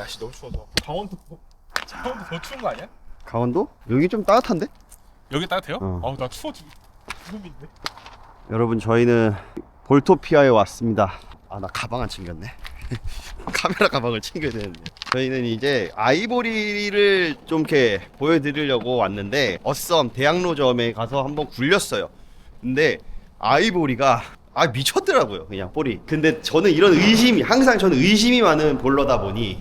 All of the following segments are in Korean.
날씨 너무 추워서 강원도 강원도 더 추운 거 아니야? 강원도? 여기 좀 따뜻한데? 여기 따뜻해요? 어. 어우 나 추워 죽음인데 여러분 저희는 볼토피아에 왔습니다. 아 나 가방 안 챙겼네. 카메라 가방을 챙겨야 되는데. 저희는 이제 아이보리를 좀 이렇게 보여드리려고 왔는데 어썸 대학로점에 가서 한번 굴렸어요. 근데 아이보리가 아 미쳤더라고요 그냥 볼이. 근데 저는 이런 의심이 항상 저는 의심이 많은 볼러다 보니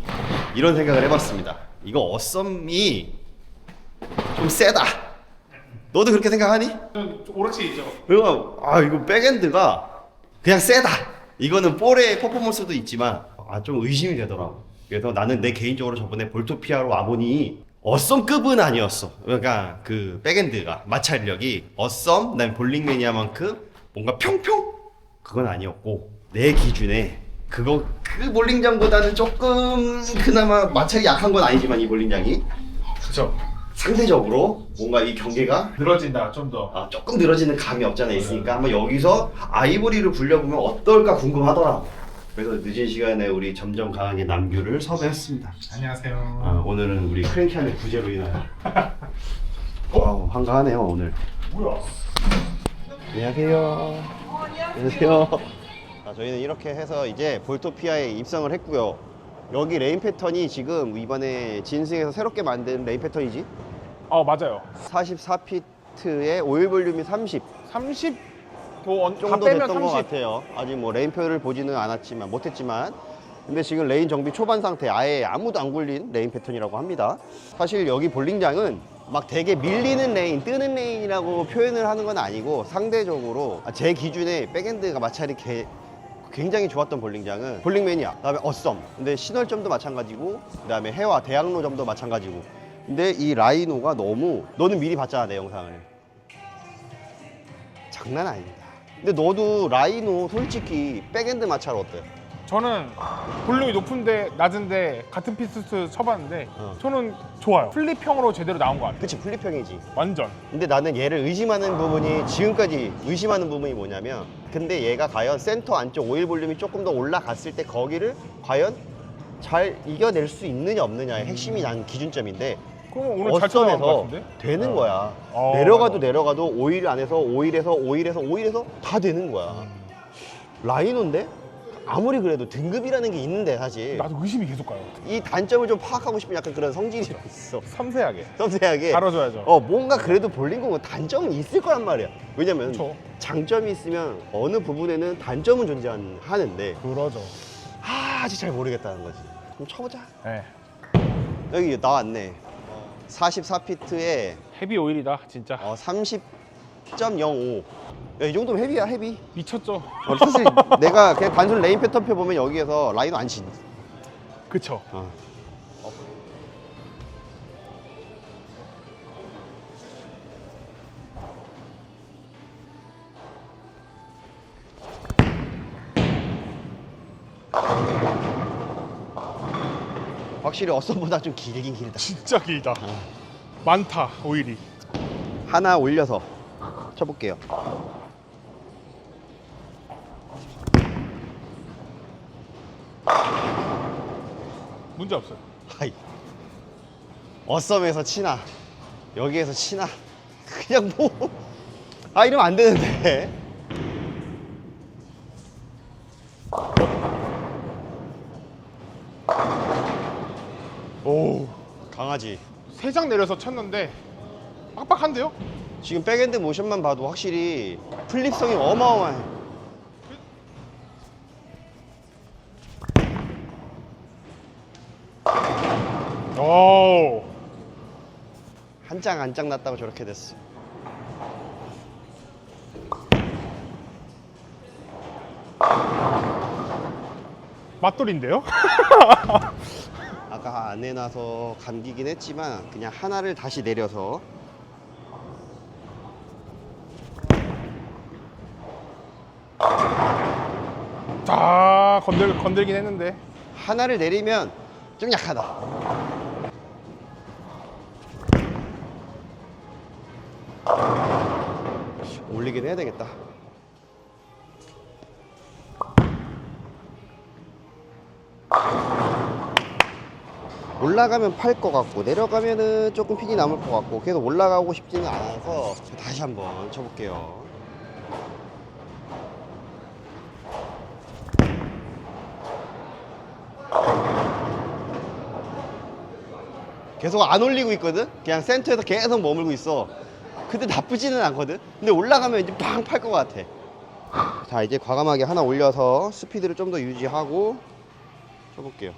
이런 생각을 해봤습니다. 이거 어썸이 좀 세다. 너도 그렇게 생각하니? 좀 오락실 있죠? 그리고 아 이거 백엔드가 그냥 세다. 이거는 볼의 퍼포먼스도 있지만 아 좀 의심이 되더라고. 그래서 나는 내 개인적으로 저번에 볼토피아로 와보니 어썸급은 아니었어. 그러니까 그 백엔드가 마찰력이 어썸, 그다음에 볼링 매니아만큼 뭔가 평평 그건 아니었고 내 기준에 그거 그 볼링장보다는 조금 그나마 마찰이 약한 건 아니지만 이 볼링장이 그쵸 상대적으로 뭔가 이 경계가 늘어진다 좀 더 아, 조금 늘어지는 감이 없잖아 있으니까 한번 여기서 아이보리를 굴려보면 어떨까 궁금하더라고. 그래서 늦은 시간에 우리 점점 강하게 남규를 섭외했습니다. 안녕하세요 아, 오늘은 우리 크랭키한의 구제로 인하여 어, 한가하네요 오늘. 뭐야 안녕하세요. 안녕하세요. 자, 저희는 이렇게 해서 이제 볼토피아에 입성을 했고요. 여기 레인 패턴이 지금 이번에 진승에서 새롭게 만든 레인 패턴이지. 어 맞아요 44피트에 오일 볼륨이 30. 30 뭐, 다 정도 빼면 됐던 것 30 같아요. 아직 뭐 레인표를 보지는 않았지만 못했지만 근데 지금 레인 정비 초반 상태 아예 아무도 안 굴린 레인 패턴이라고 합니다. 사실 여기 볼링장은 막 되게 밀리는 레인, 뜨는 레인이라고 표현을 하는 건 아니고 상대적으로 제 기준에 백엔드가 마찰이 개- 굉장히 좋았던 볼링장은 볼링 매니아, 그다음에 어썸, 근데 신월점도 마찬가지고 그다음에 해와 대학로점도 마찬가지고. 근데 이 라이노가 너무 너는 미리 봤잖아 내 영상을. 장난 아닙니다. 근데 너도 라이노 솔직히 백엔드 마찰 어때? 저는 볼륨이 높은데 낮은데 같은 피스트 쳐봤는데 어. 저는 좋아요 플립형으로 제대로 나온 것 같아요 그치 플립형이지. 완전 근데 나는 얘를 의심하는 부분이 지금까지 의심하는 부분이 뭐냐면 근데 얘가 과연 센터 안쪽 오일 볼륨이 조금 더 올라갔을 때 거기를 과연 잘 이겨낼 수 있느냐 없느냐의 핵심이 난 기준점인데 그럼 오늘 잘 쳐나온 것 어썸에서 같은데? 되는 어. 거야. 어, 내려가도. 내려가도 오일 안에서 오일에서 오일에서 오일에서 다 되는 거야. 음. 라이노인데 아무리 그래도 등급이라는 게 있는데 사실 나도 의심이 계속 가요 이 단점을 좀 파악하고 싶은 약간 그런 성질이 있어. 섬세하게 섬세하게. 다뤄줘야죠 어 뭔가 그래도 볼링공은 단점은 있을 거란 말이야. 왜냐면 그쵸. 장점이 있으면 어느 부분에는 단점은 존재하는데 그러죠 아 아직 잘 모르겠다는 거지. 그럼 쳐보자. 네. 여기 나왔네. 44피트에 헤비 오일이다 진짜 어, 30.05. 야, 이 정도면 헤비야 헤비. 미쳤죠 어, 사실 내가 그냥 단순 레인 패턴표 보면 여기에서 라이너 안 친. 그쵸 어. 확실히 어썸보다 좀 길긴 길다. 진짜 길다 많다 오일이 하나 올려서 쳐볼게요. 문제 없어요 하이. 어썸에서 치나 여기에서 치나 그냥 뭐. 아 이러면 안 되는데. 오 강하지. 세 장 내려서 쳤는데 빡빡한데요? 지금 백엔드 모션만 봐도 확실히 플립성이 어마어마해. 오 한 장 한 장 났다고 저렇게 됐어. 맞돌인데요? 아까 안 해놔서 감기긴 했지만 그냥 하나를 다시 내려서 다 건들 건들긴 했는데 하나를 내리면 좀 약하다. 올리긴 해야 되겠다. 올라가면 팔 것 같고 내려가면은 조금 핀이 남을 것 같고 계속 올라가고 싶지는 않아서 다시 한번 쳐볼게요. 계속 안 올리고 있거든? 그냥 센터에서 계속 머물고 있어. 근데 나쁘지는 않거든? 근데 올라가면 이제 팡 팔 것 같아. 자, 이제 과감하게 하나 올려서 스피드를 좀 더 유지하고 쳐볼게요.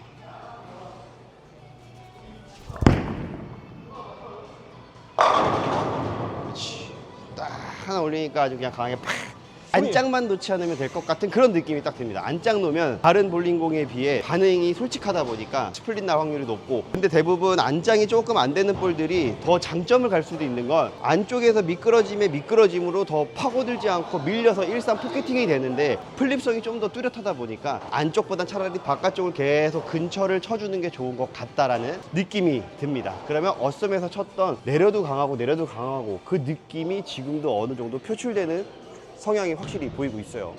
그렇지. 딱 하나 올리니까 아주 그냥 강하게 팍. 안짝만 놓지 않으면 될 것 같은 그런 느낌이 딱 듭니다. 안짝 놓으면 다른 볼링공에 비해 반응이 솔직하다 보니까 스플릿 날 확률이 높고 근데 대부분 안장이 조금 안 되는 볼들이 더 장점을 갈 수도 있는 건 안쪽에서 미끄러짐에 미끄러짐으로 더 파고들지 않고 밀려서 일산 포켓팅이 되는데 플립성이 좀 더 뚜렷하다 보니까 안쪽보단 차라리 바깥쪽을 계속 근처를 쳐주는 게 좋은 것 같다라는 느낌이 듭니다. 그러면 어썸에서 쳤던 내려도 강하고 내려도 강하고 그 느낌이 지금도 어느 정도 표출되는 성향이 확실히 보이고 있어요.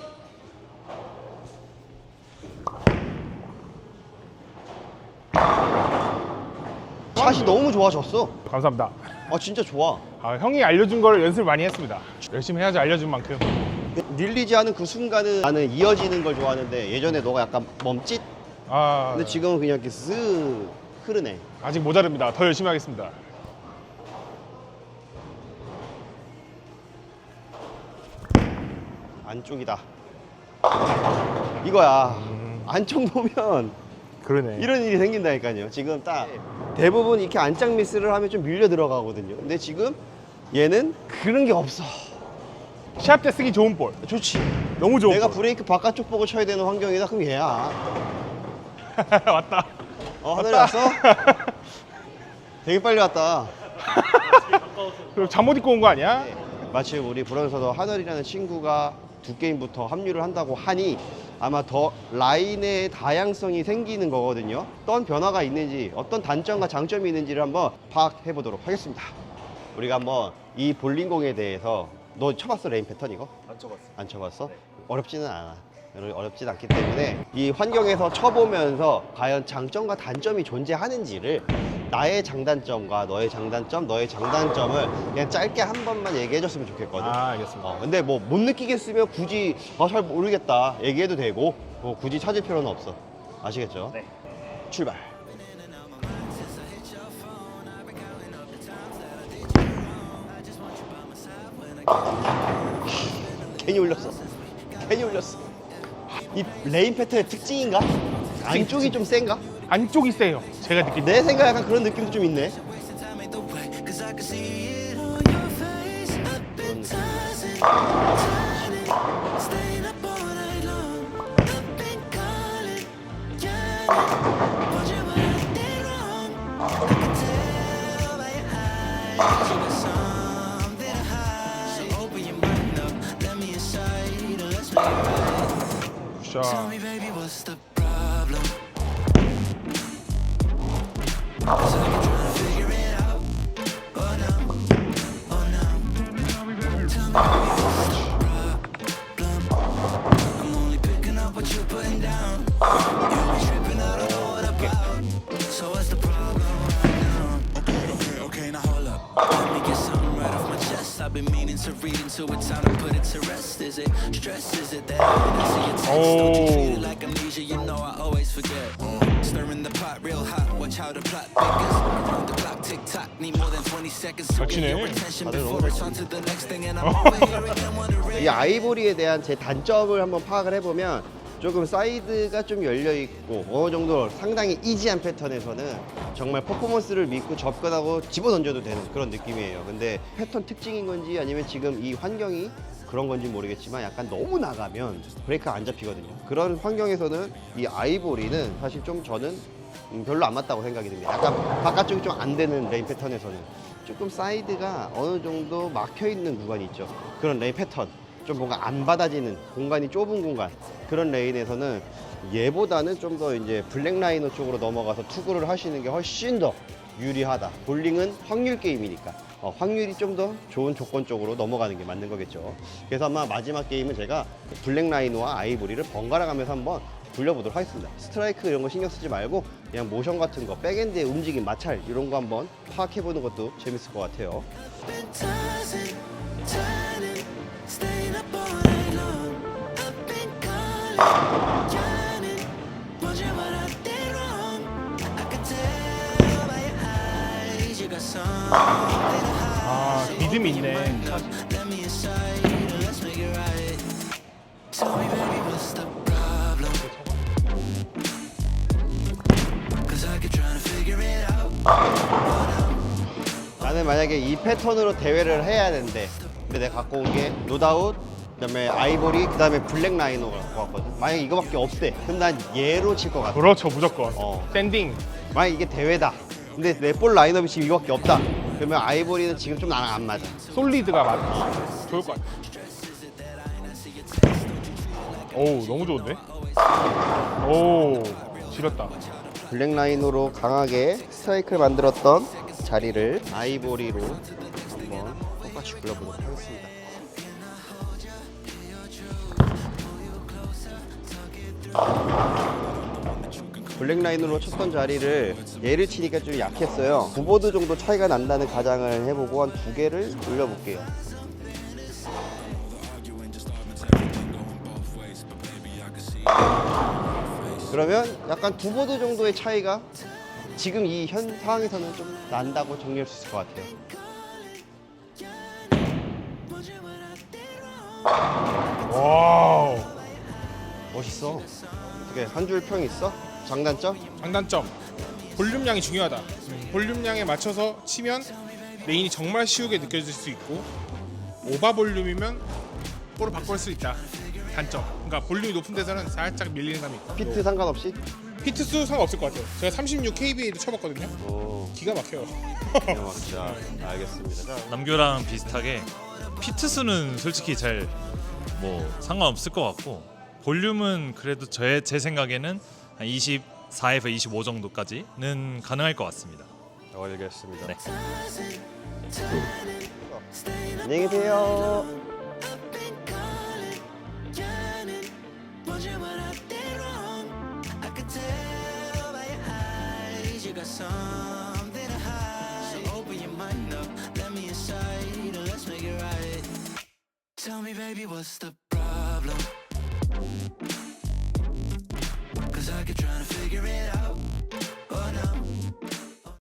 샷이 너무 좋아졌어. 감사합니다. 아 진짜 좋아. 아, 형이 알려준 걸 연습을 많이 했습니다. 열심히 해야지 알려준 만큼. 릴리지 하는 그 순간은 나는 이어지는 걸 좋아하는데 예전에 너가 약간 멈칫. 아, 근데 지금은 그냥 이렇게 쓱 흐르네. 아직 모자릅니다. 더 열심히 하겠습니다. 안쪽이다. 이거야. 안쪽 보면 그러네. 이런 일이 생긴다니까요. 지금 딱 대부분 이렇게 안짝 미스를 하면 좀 밀려 들어가거든요. 근데 지금 얘는 그런 게 없어. 시합 때 쓰기 좋은 볼. 좋지. 너무 좋은 내가 볼. 브레이크 바깥쪽 보고 쳐야 되는 환경이다. 그럼 얘야. 왔다. 어, 하늘에 왔어? 되게 빨리 왔다. 그리고 잠못 입고 온 거 아니야? 마치 우리 불원서도 하늘이라는 친구가 두 게임부터 합류를 한다고 하니 아마 더 라인의 다양성이 생기는 거거든요. 어떤 변화가 있는지, 어떤 단점과 장점이 있는지를 한번 파악해 보도록 하겠습니다. 우리가 한번 이 볼링공에 대해서 너 쳐봤어 레인 패턴 이거? 안 쳐봤어. 안 쳐봤어? 어렵지는 않아. 어렵진 않기 때문에 이 환경에서 쳐보면서 과연 장점과 단점이 존재하는지를 나의 장단점과 너의 장단점, 너의 장단점을 그냥 짧게 한 번만 얘기해 줬으면 좋겠거든. 아, 알겠습니다. 어, 근데 뭐 못 느끼겠으면 굳이 아, 잘 모르겠다 얘기해도 되고 뭐 굳이 찾을 필요는 없어. 아시겠죠? 네. 출발. 괜히 올렸어. 괜히 올렸어. 이 레인 패턴의 특징인가? 안쪽이 좀 센가? 안쪽이 세요. 제가 때. 내 생각 약간 그런 느낌도 좀 있네. 자, problem? I've been meaning to read into it, time to put it to rest. Is it stress? Is it that I didn't see your text? Don't you treat it Oh. like amnesia? You know I always forget. Stirring the pot real hot. Watch how the plot thickens. Around the clock, tick tock. Need more than 20 seconds to get 맞추네. your attention 다들 before 너무 it's on to the next thing. And I'm over here again wondering. 이 아이보리에 대한 제 단점을 한번 파악을 해보면 조금 사이드가 좀 열려 있고 어느 정도 상당히 이지한 패턴에서는 정말 퍼포먼스를 믿고 접근하고 집어 던져도 되는 그런 느낌이에요. 근데 패턴 특징인 건지 아니면 지금 이 환경이 그런 건지 모르겠지만 약간 너무 나가면 브레이크가 안 잡히거든요. 그런 환경에서는 이 아이보리는 사실 좀 저는 음, 별로 안 맞다고 생각이 듭니다. 약간 바깥쪽이 좀 안 되는 레인 패턴에서는 조금 사이드가 어느 정도 막혀 있는 구간이 있죠. 그런 레인 패턴. 좀 뭔가 안 받아지는 공간이 좁은 공간 그런 레인에서는 얘보다는 좀 더 이제 블랙 라이너 쪽으로 넘어가서 투구를 하시는 게 훨씬 더 유리하다. 볼링은 확률 게임이니까 어, 확률이 좀 더 좋은 조건 쪽으로 넘어가는 게 맞는 거겠죠. 그래서 아마 마지막 게임은 제가 블랙 라이너와 아이보리를 번갈아 가면서 한번 돌려보도록 하겠습니다. 스트라이크 이런 거 신경 쓰지 말고 그냥 모션 같은 거, 백엔드의 움직임, 마찰 이런 거 한번 파악해보는 것도 재밌을 것 같아요. Figure it out. 나는 만약에 이 패턴으로 대회를 해야 되는데 근데 내가 갖고 온 게 노다웃 그다음에 아이보리 그다음에 블랙 라이노 갖고 왔거든 만약에 이거밖에 없대 그럼 난 얘로 칠 것 같아 그렇죠 무조건. 어. 샌딩. 만약 이게 대회다 근데 내 볼 라인업이 지금 이거밖에 없다 그러면 아이보리는 지금 좀 나랑 안 맞아 솔리드가 맞아. 좋을 것 같아. 오 너무 좋은데? 오 지렸다. 블랙 라이노로 강하게 스트라이크를 만들었던 자리를 아이보리로 한번 똑같이 불러보도록 하겠습니다 블랙 라인으로 쳤던 자리를 얘를 치니까 좀 약했어요. 두 보드 정도 차이가 난다는 가정을 해보고 한 두 개를 올려볼게요. 그러면 약간 두 보드 정도의 차이가 지금 이 현 상황에서는 좀 난다고 정리할 수 있을 것 같아요. 와우. 멋있어. 어떻게 한 줄 평 있어? 장단점? 장단점 볼륨량이 중요하다. 볼륨량에 맞춰서 치면 레인이 정말 쉬우게 느껴질 수 있고 오바 볼륨이면 볼을 바꿀 수 있다. 단점. 그러니까 볼륨이 높은 데서는 살짝 밀리는 감이 있고 피트 상관없이? 피트 수 상관없을 것 같아요. 제가 36 KBA도 쳐봤거든요. 오, 기가 막혀요. 대박이다. 알겠습니다. 남교랑 비슷하게 피트수는 솔직히 잘 뭐 상관없을 것 같고 볼륨은 그래도 제, 제 생각에는 한 24에서 25 정도까지는 가능할 것 같습니다. 알겠습니다. 네. 안녕히 계세요.